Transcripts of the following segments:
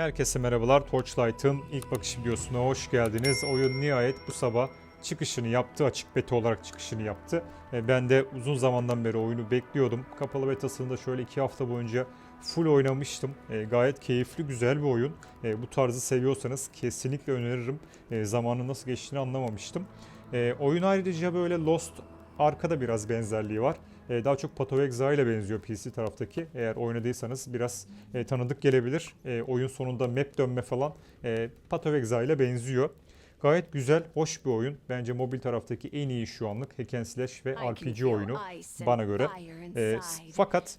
Herkese merhabalar. Torchlight'ın ilk bakış videosuna hoş geldiniz. Oyun nihayet bu sabah çıkışını yaptı. Açık beta olarak çıkışını yaptı. E, Ben de uzun zamandan beri oyunu bekliyordum. Kapalı betasını da şöyle iki hafta boyunca full oynamıştım. E, Gayet keyifli, güzel bir oyun. E, Bu tarzı seviyorsanız kesinlikle öneririm. Zamanın nasıl geçtiğini anlamamıştım. Oyun ayrıca böyle Lost Arka'da biraz benzerliği var. E, daha çok Path of Exile ile benziyor PC taraftaki. Eğer oynadıysanız biraz e, tanıdık gelebilir. E, oyun sonunda map dönme falan e, Path of Exile ile benziyor. Gayet güzel, hoş bir oyun. Bence mobil taraftaki en iyi şu anlık hack and slash ve RPG oyunu bana göre. E, fakat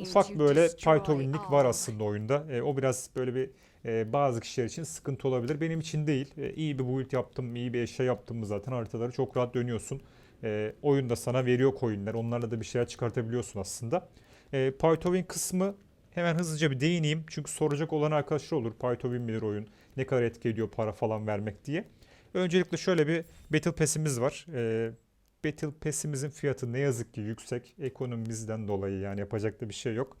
ufak böyle Python'lik var aslında oyunda. E, o biraz böyle bir e, bazı kişiler için sıkıntı olabilir. Benim için değil. E, iyi bir build yaptım, iyi bir eşya yaptım mı zaten haritaları çok rahat dönüyorsun. E, oyun da sana veriyor coinler. Onlarla da bir şeyler çıkartabiliyorsun aslında. E, Python kısmı hemen hızlıca bir değineyim. Çünkü soracak olan arkadaşlar olur. Python bilir oyun. Ne kadar etki ediyor para falan vermek diye. Öncelikle şöyle bir Battle Pass'imiz var. E, Battle Pass'imizin fiyatı ne yazık ki yüksek. Ekonomimizden dolayı yani yapacak da bir şey yok.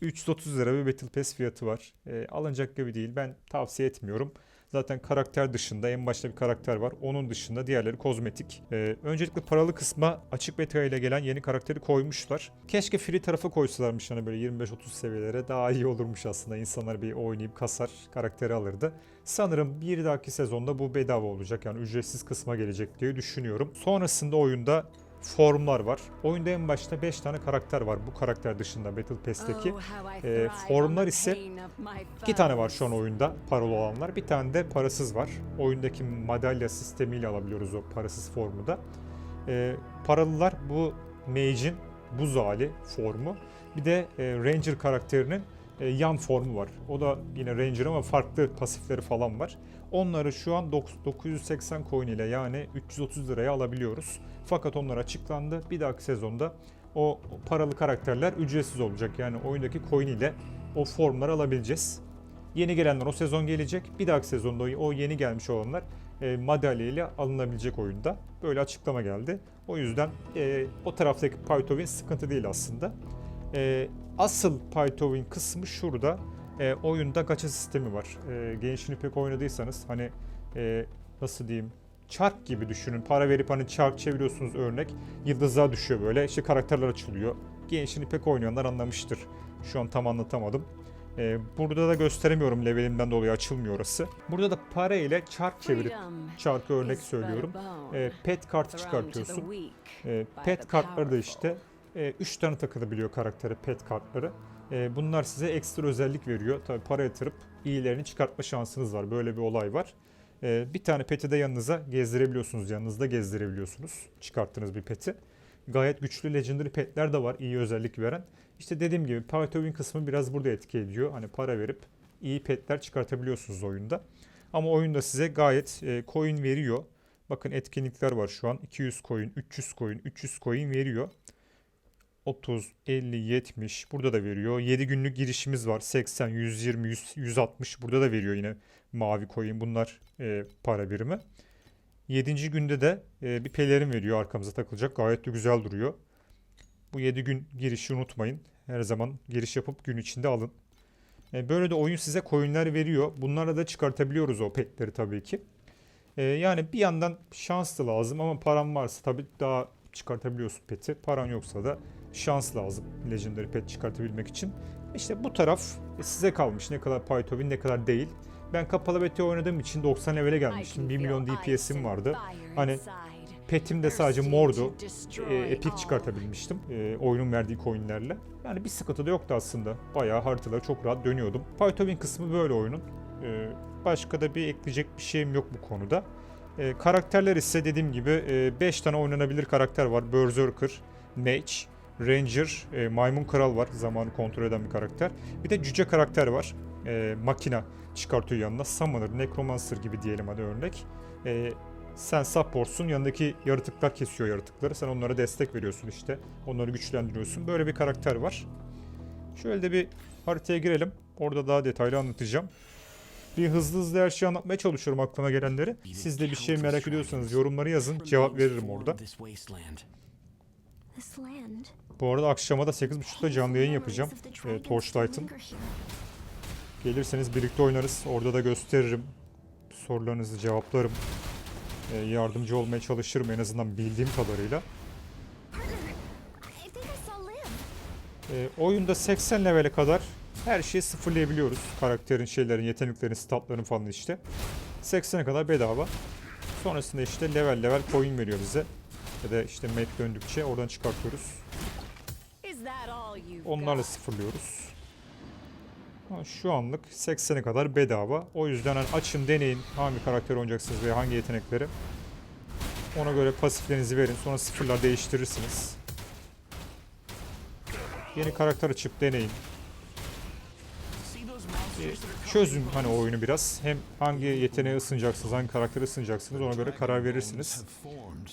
330 lira bir Battle Pass fiyatı var. E, alınacak gibi değil. Ben tavsiye etmiyorum. Zaten karakter dışında en başta bir karakter var. Onun dışında diğerleri kozmetik. E, öncelikle paralı kısma açık beta ile gelen yeni karakteri koymuşlar. Keşke free tarafa koysalarmış hani böyle 25-30 seviyelere daha iyi olurmuş aslında. İnsanlar bir oynayıp kasar karakteri alırdı. Sanırım bir dahaki sezonda bu bedava olacak yani ücretsiz kısma gelecek diye düşünüyorum. Sonrasında oyunda formlar var. Oyunda en başta 5 tane karakter var bu karakter dışında Battle Pass'teki. E, formlar ise İki tane var şu an oyunda paralı olanlar. Bir tane de parasız var. Oyundaki madalya sistemiyle alabiliyoruz o parasız formu da. Ee, paralılar bu Mage'in buz hali formu. Bir de e, Ranger karakterinin e, yan formu var. O da yine Ranger ama farklı pasifleri falan var. Onları şu an dok- 980 coin ile yani 330 liraya alabiliyoruz. Fakat onlar açıklandı. Bir dahaki sezonda o paralı karakterler ücretsiz olacak. Yani oyundaki coin ile o formları alabileceğiz. Yeni gelenler o sezon gelecek. Bir dahaki sezonda o- yeni gelmiş olanlar e, madalya ile alınabilecek oyunda. Böyle açıklama geldi. O yüzden e, o taraftaki Python sıkıntı değil aslında. E, asıl Python kısmı şurada. E, oyunda gacha sistemi var. E, Genshin Impact oynadıysanız hani e, nasıl diyeyim çark gibi düşünün. Para verip hani çark çeviriyorsunuz örnek. Yıldızlar düşüyor böyle. İşte karakterler açılıyor. Genshin Impact oynayanlar anlamıştır. Şu an tam anlatamadım. Ee, burada da gösteremiyorum levelimden dolayı açılmıyor orası. Burada da para ile çark çevirip çarkı örnek söylüyorum. E, pet kartı çıkartıyorsun. E, pet kartları da işte 3 tane takılabiliyor karaktere pet kartları. E, bunlar size ekstra özellik veriyor. Tabi para yatırıp iyilerini çıkartma şansınız var. Böyle bir olay var. E, bir tane peti de yanınıza gezdirebiliyorsunuz. Yanınızda gezdirebiliyorsunuz. Çıkarttığınız bir peti. Gayet güçlü legendary petler de var iyi özellik veren. İşte dediğim gibi Python kısmı biraz burada etki ediyor. Hani para verip iyi petler çıkartabiliyorsunuz oyunda. Ama oyunda size gayet e, coin veriyor. Bakın etkinlikler var şu an. 200 coin, 300 coin, 300 coin veriyor. 30, 50, 70 burada da veriyor. 7 günlük girişimiz var. 80, 120, 100, 160 burada da veriyor yine mavi coin. Bunlar e, para birimi. 7. günde de e, bir pelerin veriyor arkamıza takılacak. Gayet de güzel duruyor. Bu 7 gün girişi unutmayın. Her zaman giriş yapıp gün içinde alın. E, böyle de oyun size coinler veriyor. Bunlarla da çıkartabiliyoruz o petleri tabii ki. E, yani bir yandan şans da lazım ama paran varsa tabii daha çıkartabiliyorsun peti. Paran yoksa da şans lazım Legendary pet çıkartabilmek için. İşte bu taraf size kalmış. Ne kadar Python ne kadar değil. Ben kapalı beta oynadığım için 90 level'e gelmiştim. 1 milyon DPS'im vardı. Hani petim de sadece mordu. E, epic çıkartabilmiştim. E, oyunun verdiği coinlerle. Yani bir sıkıntı da yoktu aslında. Bayağı haritaları çok rahat dönüyordum. Python kısmı böyle oyunun. E, başka da bir ekleyecek bir şeyim yok bu konuda. E, karakterler ise dediğim gibi 5 tane oynanabilir karakter var. Berserker, Mage, Ranger, e, Maymun Kral var. Zamanı kontrol eden bir karakter. Bir de cüce karakter var. E, makina çıkartıyor yanına. Summoner, Necromancer gibi diyelim hadi örnek. E, sen supportsun yanındaki yaratıklar kesiyor yaratıkları. Sen onlara destek veriyorsun işte. Onları güçlendiriyorsun. Böyle bir karakter var. Şöyle de bir haritaya girelim. Orada daha detaylı anlatacağım. Bir hızlı hızlı her şeyi anlatmaya çalışıyorum aklıma gelenleri. Siz de bir şey merak ediyorsanız yorumları yazın. Cevap veririm orada. Bu arada akşama da 8.30'da canlı yayın yapacağım. E, Torchlight'ın. Gelirseniz birlikte oynarız. Orada da gösteririm. Sorularınızı cevaplarım. Ee, yardımcı olmaya çalışırım en azından bildiğim kadarıyla. Ee, oyunda 80 levele kadar her şeyi sıfırlayabiliyoruz. Karakterin, şeylerin, yeteneklerin, statların falan işte. 80'e kadar bedava. Sonrasında işte level level coin veriyor bize. Ya da işte map döndükçe oradan çıkartıyoruz. Onlarla sıfırlıyoruz. Şu anlık 80'e kadar bedava. O yüzden hani açın deneyin hangi karakter oynayacaksınız veya hangi yetenekleri. Ona göre pasiflerinizi verin. Sonra sıfırlar değiştirirsiniz. Yeni karakter açıp deneyin. Ee, Çözün hani oyunu biraz. Hem hangi yeteneğe ısınacaksınız, hangi karaktere ısınacaksınız ona göre karar verirsiniz.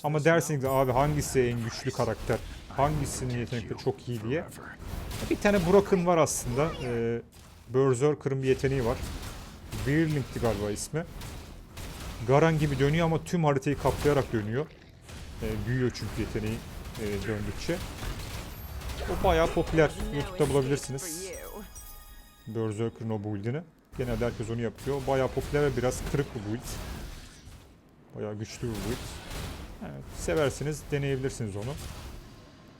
Ama dersiniz abi hangisi en güçlü karakter, hangisinin yetenekleri çok iyi diye. Bir tane Broken var aslında. Ee, Berserker'ın bir yeteneği var. Whirling'ti galiba ismi. Garan gibi dönüyor ama tüm haritayı kaplayarak dönüyor. Ee, büyüyor çünkü yeteneği e, döndükçe. O bayağı popüler. YouTube'da bulabilirsiniz. Berserker'ın o build'ini. Genelde herkes onu yapıyor. Bayağı popüler ve biraz kırık bir build. Bayağı güçlü bir build. Evet, seversiniz, deneyebilirsiniz onu.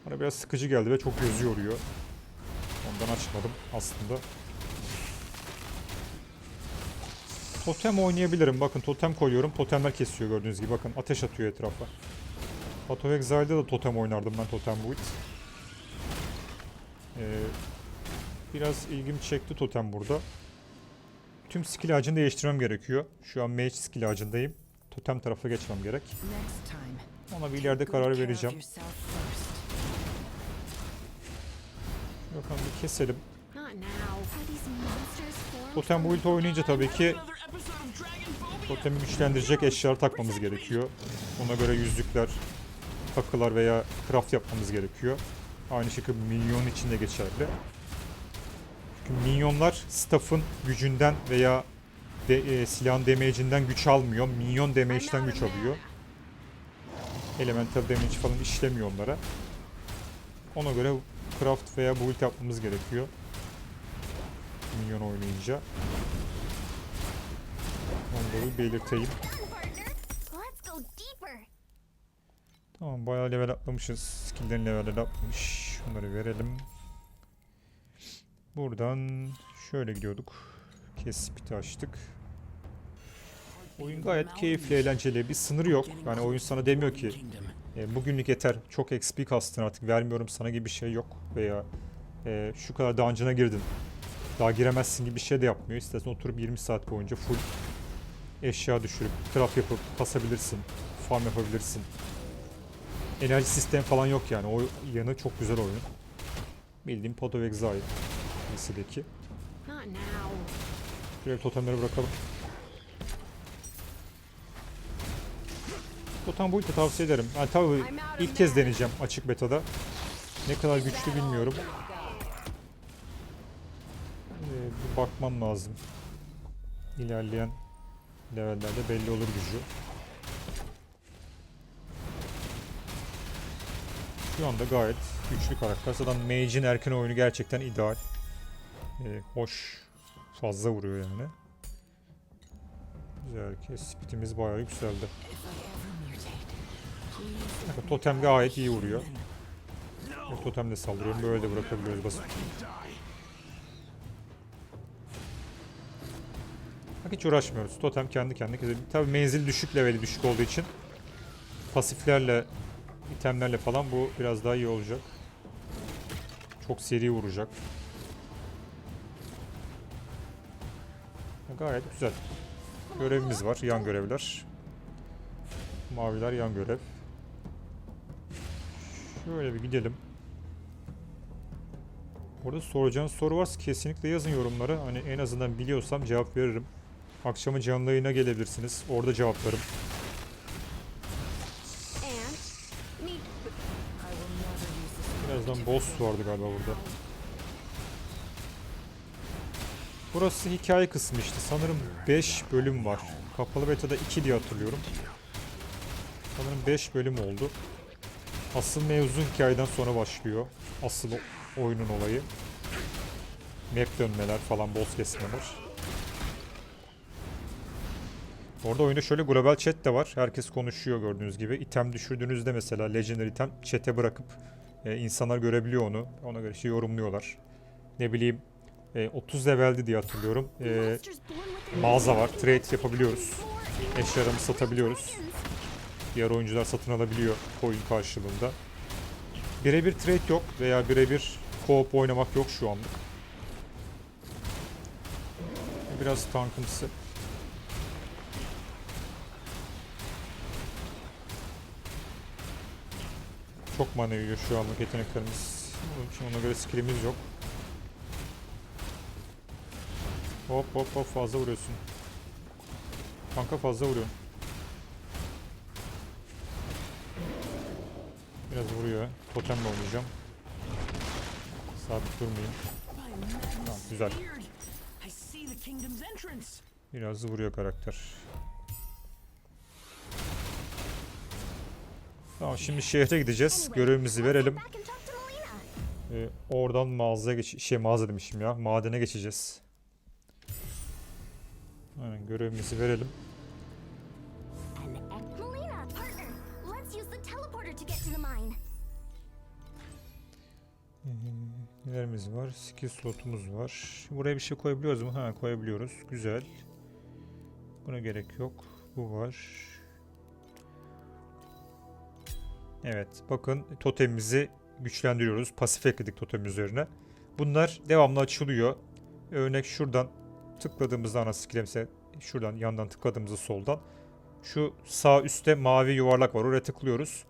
Bana biraz sıkıcı geldi ve çok gözü yoruyor. Ondan açmadım aslında. Totem oynayabilirim. Bakın totem koyuyorum. Totemler kesiyor gördüğünüz gibi. Bakın ateş atıyor etrafa. Path of Exile'da da totem oynardım ben totem build. Ee, biraz ilgimi çekti totem burada. Tüm skill ağacını değiştirmem gerekiyor. Şu an mage skill ağacındayım. Totem tarafa geçmem gerek. Ona bir ileride karar vereceğim. Bakalım bir keselim. Totem from build oynayınca tabii ki totemi güçlendirecek eşyalar takmamız gerekiyor. Ona göre yüzükler, takılar veya craft yapmamız gerekiyor. Aynı şekilde minyon için de geçerli. Çünkü minyonlar staff'ın gücünden veya de, e, silahın damage'inden güç almıyor. Minyon damage'den güç alıyor. Elemental damage falan işlemiyor onlara. Ona göre craft veya build yapmamız gerekiyor. Minyon oynayınca. Bir belirteyim. Tamam bayağı level atlamışız. Skill'lerin level atlamış. Şunları verelim. Buradan şöyle gidiyorduk. Kespiti açtık. Oyun gayet keyifli, eğlenceli. Bir sınır yok. Yani oyun sana demiyor ki e, bugünlük yeter. Çok XP kastın artık vermiyorum sana gibi bir şey yok. Veya e, şu kadar dungeon'a girdin. Daha giremezsin gibi bir şey de yapmıyor. İstersen oturup 20 saat boyunca full eşya düşürüp craft yapıp kasabilirsin. Farm yapabilirsin. Enerji sistemi falan yok yani. O yanı çok güzel oyun. Bildiğim Pod of Exile now. Şuraya totemleri bırakalım. Totem build'i tavsiye ederim. Yani tabii ilk kez deneyeceğim açık betada. Ne kadar güçlü bilmiyorum. Ee, bir bakmam lazım. İlerleyen levellerde belli olur gücü. Şu anda gayet güçlü karakter. Zaten Mage'in erken oyunu gerçekten ideal. Ee, hoş. Fazla vuruyor yani. Güzel ki speedimiz bayağı yükseldi. Totem gayet iyi vuruyor. Totemle saldırıyorum. Böyle de bırakabiliyoruz basit. Bak hiç uğraşmıyoruz. Totem kendi kendine kesebilir. Tabi menzil düşük leveli düşük olduğu için pasiflerle, itemlerle falan bu biraz daha iyi olacak. Çok seri vuracak. Gayet güzel. Görevimiz var. Yan görevler. Maviler yan görev. Şöyle bir gidelim. Orada soracağınız soru varsa kesinlikle yazın yorumlara. Hani en azından biliyorsam cevap veririm. Akşamı canlı yayına gelebilirsiniz. Orada cevaplarım. Birazdan boss vardı galiba burada. Burası hikaye kısmı işte. Sanırım 5 bölüm var. Kapalı beta'da 2 diye hatırlıyorum. Sanırım 5 bölüm oldu. Asıl mevzu hikayeden sonra başlıyor. Asıl oyunun olayı. Map dönmeler falan boss kesmeler. Orada oyunda şöyle global chat de var. Herkes konuşuyor gördüğünüz gibi. İtem düşürdüğünüzde mesela legendary item chat'e bırakıp e, insanlar görebiliyor onu. Ona göre işte yorumluyorlar. Ne bileyim e, 30 leveldi diye hatırlıyorum. E, mağaza var. Trade yapabiliyoruz. Eşyalarımızı satabiliyoruz. Diğer oyuncular satın alabiliyor coin karşılığında. Birebir trade yok veya birebir co-op oynamak yok şu anlık. Biraz tankımsı. Çok mana yiyor şu anlık yeteneklerimiz. Onun için ona göre skillimiz yok. Hop hop hop fazla vuruyorsun. Kanka fazla vuruyor. Vuruyor. Totemle oynayacağım. Sabit durmayayım. Tamam güzel. Biraz vuruyor karakter. Tamam şimdi şehre gideceğiz. Görevimizi verelim. Ee, oradan mağazaya geç şey mağaza demişim ya. Madene geçeceğiz. Aynen görevimizi verelim. Var? Skill slotumuz var. Buraya bir şey koyabiliyoruz mu? Ha koyabiliyoruz. Güzel. Buna gerek yok. Bu var. Evet bakın totemimizi güçlendiriyoruz. Pasif ekledik totem üzerine. Bunlar devamlı açılıyor. Örnek şuradan tıkladığımızda ana skill'e mesela şuradan yandan tıkladığımızda soldan şu sağ üstte mavi yuvarlak var. Oraya tıklıyoruz.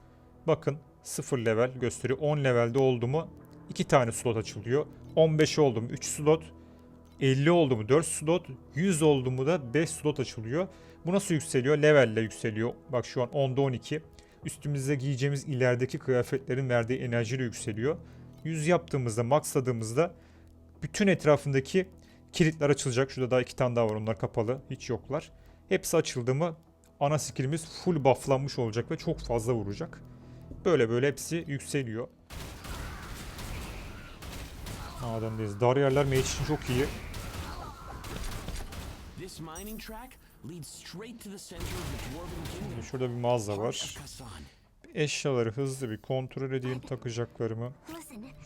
Bakın 0 level gösteriyor. 10 levelde oldu mu 2 tane slot açılıyor. 15 oldu mu 3 slot. 50 oldu mu 4 slot. 100 oldu mu da 5 slot açılıyor. Bu nasıl yükseliyor? Levelle yükseliyor. Bak şu an 10'da 12. Üstümüzde giyeceğimiz ilerideki kıyafetlerin verdiği enerjiyle yükseliyor. 100 yaptığımızda, maxladığımızda bütün etrafındaki kilitler açılacak. Şurada daha iki tane daha var. Onlar kapalı. Hiç yoklar. Hepsi açıldı mı ana skillimiz full bufflanmış olacak ve çok fazla vuracak. Böyle böyle hepsi yükseliyor. Madendeyiz. Dar yerler mage için çok iyi. Kingdom. Şurada bir mağaza var. Eşyaları hızlı bir kontrol edeyim takacaklarımı.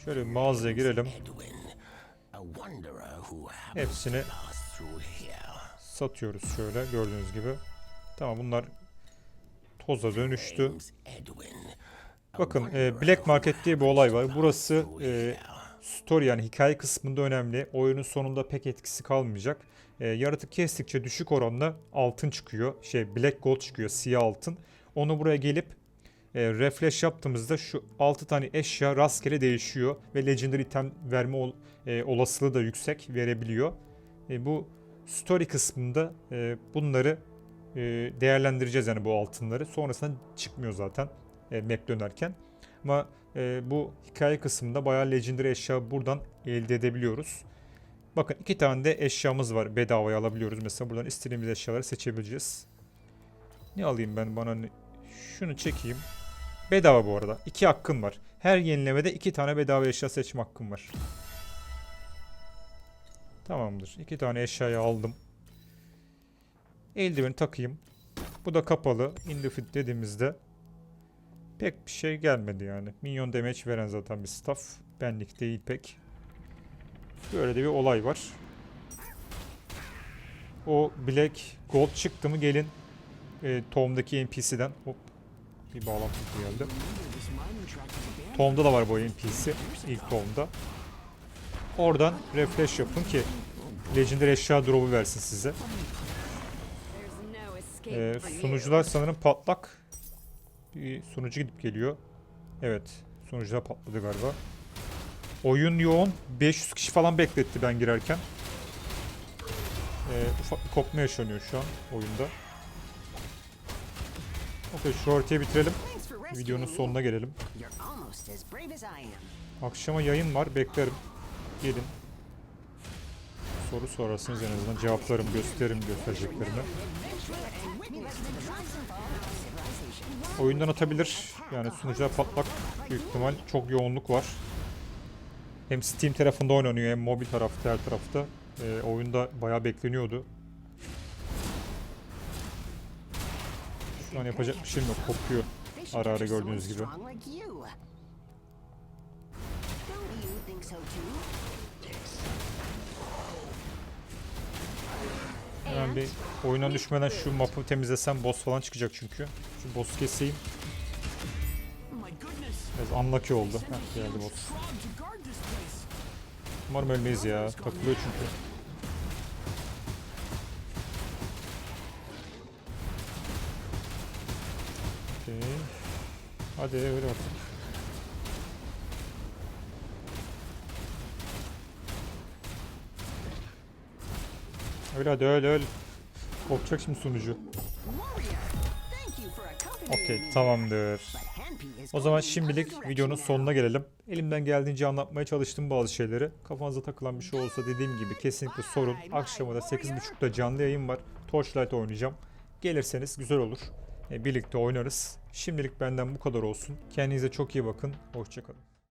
Şöyle bir mağazaya girelim. Hepsini satıyoruz şöyle gördüğünüz gibi. Tamam bunlar toza dönüştü. Bakın e, Black Market diye bir olay var. Burası e. story yani hikaye kısmında önemli. Oyunun sonunda pek etkisi kalmayacak. E, yaratık kestikçe düşük oranla altın çıkıyor. Şey Black Gold çıkıyor siyah altın. Onu buraya gelip e, refresh yaptığımızda şu 6 tane eşya rastgele değişiyor ve legendary item verme ol- e, olasılığı da yüksek verebiliyor. E, bu story kısmında e, bunları e, değerlendireceğiz yani bu altınları. Sonrasında çıkmıyor zaten e, map dönerken. Ama e, bu hikaye kısmında bayağı legendary eşya buradan elde edebiliyoruz. Bakın iki tane de eşyamız var bedavaya alabiliyoruz. Mesela buradan istediğimiz eşyaları seçebileceğiz. Ne alayım ben bana şunu çekeyim. Bedava bu arada. İki hakkın var. Her yenilemede iki tane bedava eşya seçme hakkım var. Tamamdır. İki tane eşyayı aldım. Eldiveni takayım. Bu da kapalı. Indifit dediğimizde pek bir şey gelmedi yani. Minyon damage veren zaten bir staff. Benlik değil pek. Böyle de bir olay var. O Black Gold çıktı mı gelin e, Tom'daki NPC'den hop bir bağlantı geldi. Tom'da da var bu NPC. ilk Tom'da. Oradan refresh yapın ki Legendary eşya drop'u versin size. Ee, sunucular sanırım patlak. Bir sunucu gidip geliyor. Evet. Sunucular patladı galiba. Oyun yoğun. 500 kişi falan bekletti ben girerken. Ee, ufak bir kopma yaşanıyor şu an oyunda. Okey şu haritayı bitirelim. Videonun sonuna gelelim. Akşama yayın var. Beklerim. Gelin. Soru sorarsınız en azından cevaplarım, gösteririm göstereceklerimi. Oyundan atabilir. Yani sunucular patlak büyük ihtimal. Çok yoğunluk var. Hem Steam tarafında oynanıyor hem mobil tarafta her tarafta. Ee, oyunda bayağı bekleniyordu. Şu an yapacak bir şeyim yok. Kopuyor. Ara ara gördüğünüz gibi. Hemen bir oyuna düşmeden şu mapı temizlesem boss falan çıkacak çünkü. Şu boss keseyim. Biraz unlucky oldu. Heh, geldi boss. Umarım ölmeyiz ya. Takılıyor çünkü. Okey. Hadi öyle artık. Öyle hadi öyle öyle. Kopacak şimdi sunucu. Okey tamamdır. O zaman şimdilik videonun sonuna gelelim. Elimden geldiğince anlatmaya çalıştım bazı şeyleri. Kafanıza takılan bir şey olsa dediğim gibi kesinlikle sorun. Akşama da 8.30'da canlı yayın var. Torchlight oynayacağım. Gelirseniz güzel olur. E, birlikte oynarız. Şimdilik benden bu kadar olsun. Kendinize çok iyi bakın. Hoşçakalın.